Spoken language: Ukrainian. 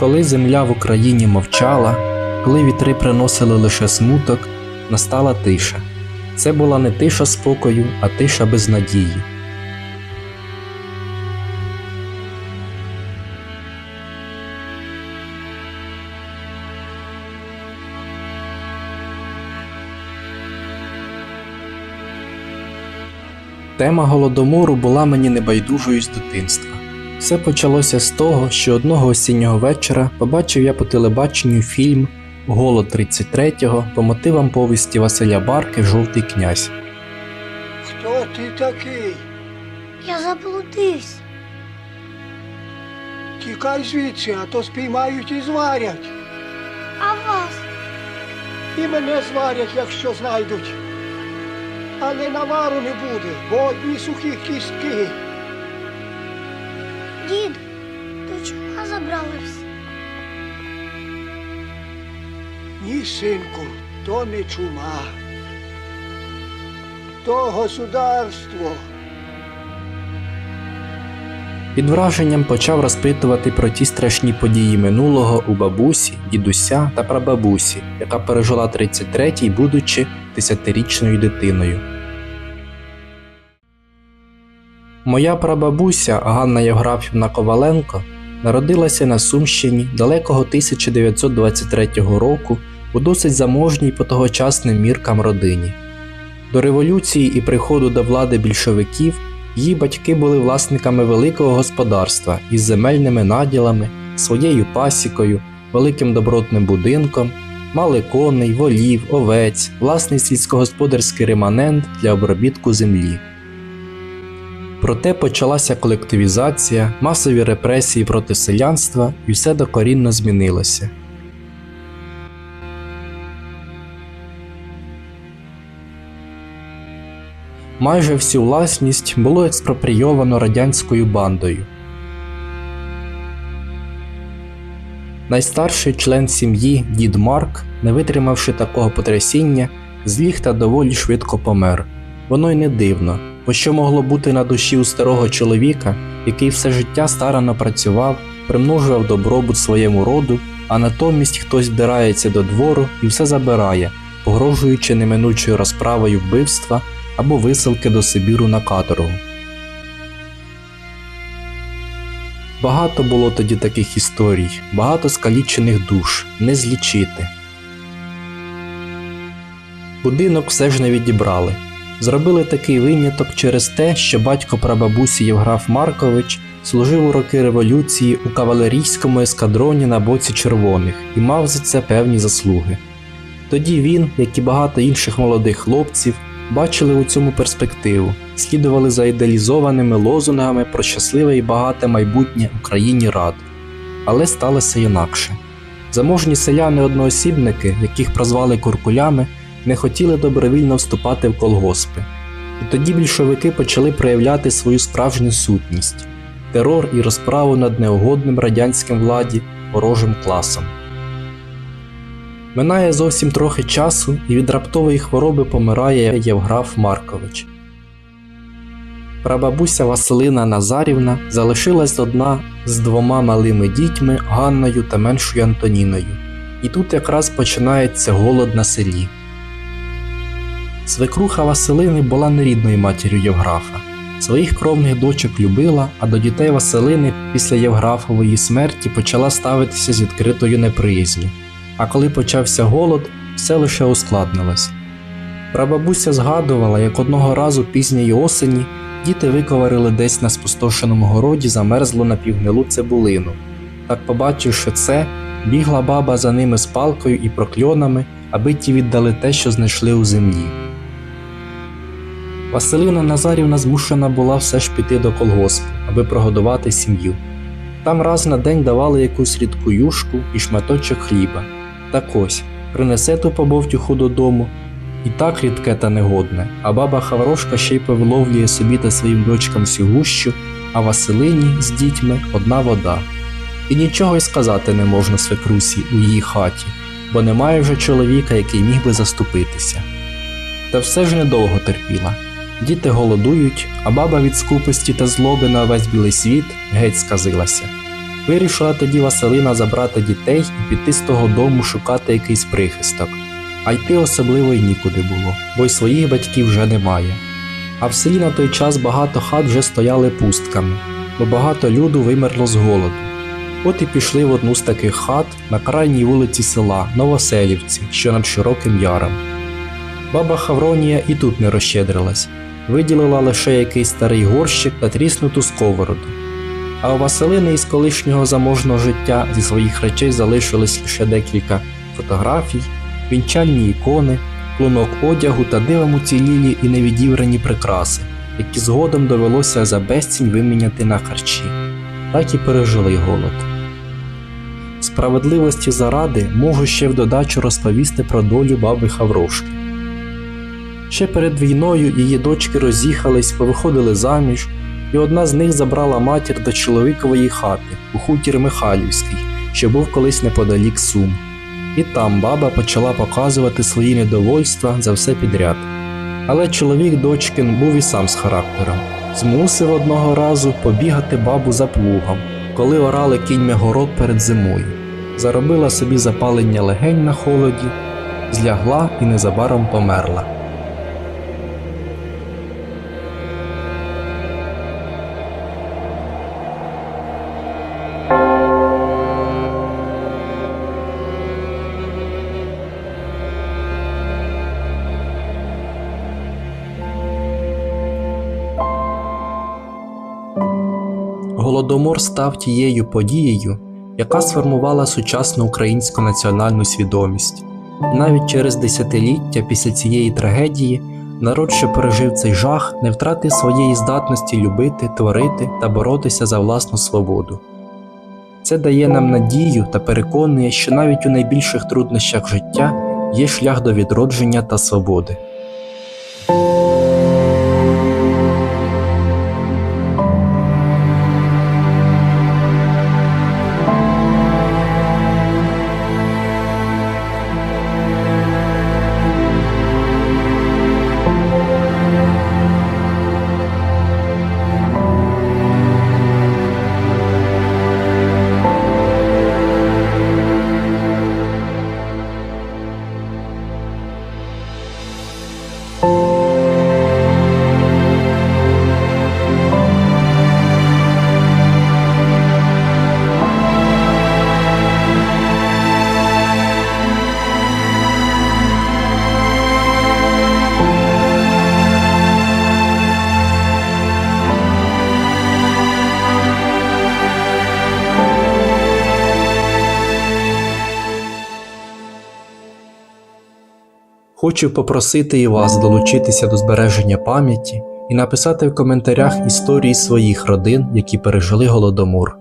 Коли земля в Україні мовчала, коли вітри приносили лише смуток, настала тиша. Це була не тиша спокою, а тиша безнадії. Тема голодомору була мені небайдужою з дитинства. Все почалося з того, що одного осіннього вечора побачив я по телебаченню фільм Голод 33-го по мотивам повісті Василя Барки Жовтий князь. Хто ти такий? Я заблудився. Тікай звідси, а то спіймають і зварять. А вас? І мене зварять, якщо знайдуть. Але навару не буде, бо одні сухі кістки. Дід, то чума забрали. Ні, синку, то не чума. То государство. Під враженням почав розпитувати про ті страшні події минулого у бабусі, дідуся та прабабусі, яка пережила 33-й, будучи десятирічною дитиною. Моя прабабуся Ганна Євграфівна Коваленко народилася на Сумщині далекого 1923 року у досить заможній по тогочасним міркам родині. До революції і приходу до влади більшовиків її батьки були власниками великого господарства із земельними наділами, своєю пасікою, великим добротним будинком, мали коней, волів, овець, власний сільськогосподарський реманент для обробітку землі. Проте почалася колективізація, масові репресії проти селянства і все докорінно змінилося. Майже всю власність було експропрійовано радянською бандою. Найстарший член сім'ї дід Марк, не витримавши такого потрясіння, зліг та доволі швидко помер. Воно й не дивно, бо що могло бути на душі у старого чоловіка, який все життя старано працював, примножував добробут своєму роду, а натомість хтось вдирається до двору і все забирає, погрожуючи неминучою розправою вбивства або висилки до Сибіру на каторгу. Багато було тоді таких історій, багато скалічених душ, не злічити. Будинок все ж не відібрали. Зробили такий виняток через те, що батько прабабусі Євграф Маркович служив у роки революції у кавалерійському ескадроні на боці червоних і мав за це певні заслуги. Тоді він, як і багато інших молодих хлопців, бачили у цьому перспективу, слідували за ідеалізованими лозунгами про щасливе і багате майбутнє Україні рад. Але сталося інакше. Заможні селяни-одноосібники, яких прозвали куркулями, не хотіли добровільно вступати в колгоспи. І тоді більшовики почали проявляти свою справжню сутність терор і розправу над неугодним радянським владі ворожим класом. Минає зовсім трохи часу, і від раптової хвороби помирає Євграф Маркович. Прабабуся Василина Назарівна залишилась одна з двома малими дітьми Ганною та меншою Антоніною. І тут якраз починається голод на селі. Свекруха Василини була нерідною матір'ю Євграфа. Своїх кровних дочок любила, а до дітей Василини після Євграфової смерті почала ставитися з відкритою неприязню. А коли почався голод, все лише ускладнилось. Прабабуся згадувала, як одного разу пізньої осені діти виковарили десь на спустошеному городі замерзлу напівгнилу цибулину. Так, побачивши це, бігла баба за ними з палкою і прокльонами, аби ті віддали те, що знайшли у землі. Василина Назарівна змушена була все ж піти до колгоспу, аби прогодувати сім'ю. Там раз на день давали якусь рідку юшку і шматочок хліба. Так ось, принесе ту побовтюху додому, і так рідке та негодне, а баба Хаврошка ще й повиловлює собі та своїм дочкам всю гущу, а Василині з дітьми одна вода. І нічого й сказати не можна свекрусі у її хаті, бо немає вже чоловіка, який міг би заступитися. Та все ж недовго терпіла. Діти голодують, а баба від скупості та злоби на весь білий світ геть сказилася. Вирішила тоді Василина забрати дітей і піти з того дому шукати якийсь прихисток. А йти особливо й нікуди було, бо й своїх батьків вже немає. А в селі на той час багато хат вже стояли пустками, бо багато люду вимерло з голоду. От і пішли в одну з таких хат на крайній вулиці села Новоселівці, що над Широким Яром. Баба Хавронія і тут не розщедрилась, виділила лише якийсь старий горщик та тріснуту сковороду. А у Василини із колишнього заможного життя зі своїх речей залишилось лише декілька фотографій, вінчальні ікони, клунок одягу та дивом уцілілі і невідібрані прикраси, які згодом довелося за безцінь виміняти на харчі. Так і пережили голод. Справедливості заради можу ще в додачу розповісти про долю баби Хаврошки. Ще перед війною її дочки роз'їхались, повиходили заміж, і одна з них забрала матір до чоловікової хати у хутір Михайлівський, що був колись неподалік Сум. І там баба почала показувати свої недовольства за все підряд. Але чоловік дочкин був і сам з характером. Змусив одного разу побігати бабу за плугом, коли орали кіньми город перед зимою. Заробила собі запалення легень на холоді, злягла і незабаром померла. Голодомор став тією подією, яка сформувала сучасну українську національну свідомість. Навіть через десятиліття після цієї трагедії народ, що пережив цей жах, не втратив своєї здатності любити, творити та боротися за власну свободу. Це дає нам надію та переконує, що навіть у найбільших труднощах життя є шлях до відродження та свободи. Хочу попросити і вас долучитися до збереження пам'яті і написати в коментарях історії своїх родин, які пережили голодомор.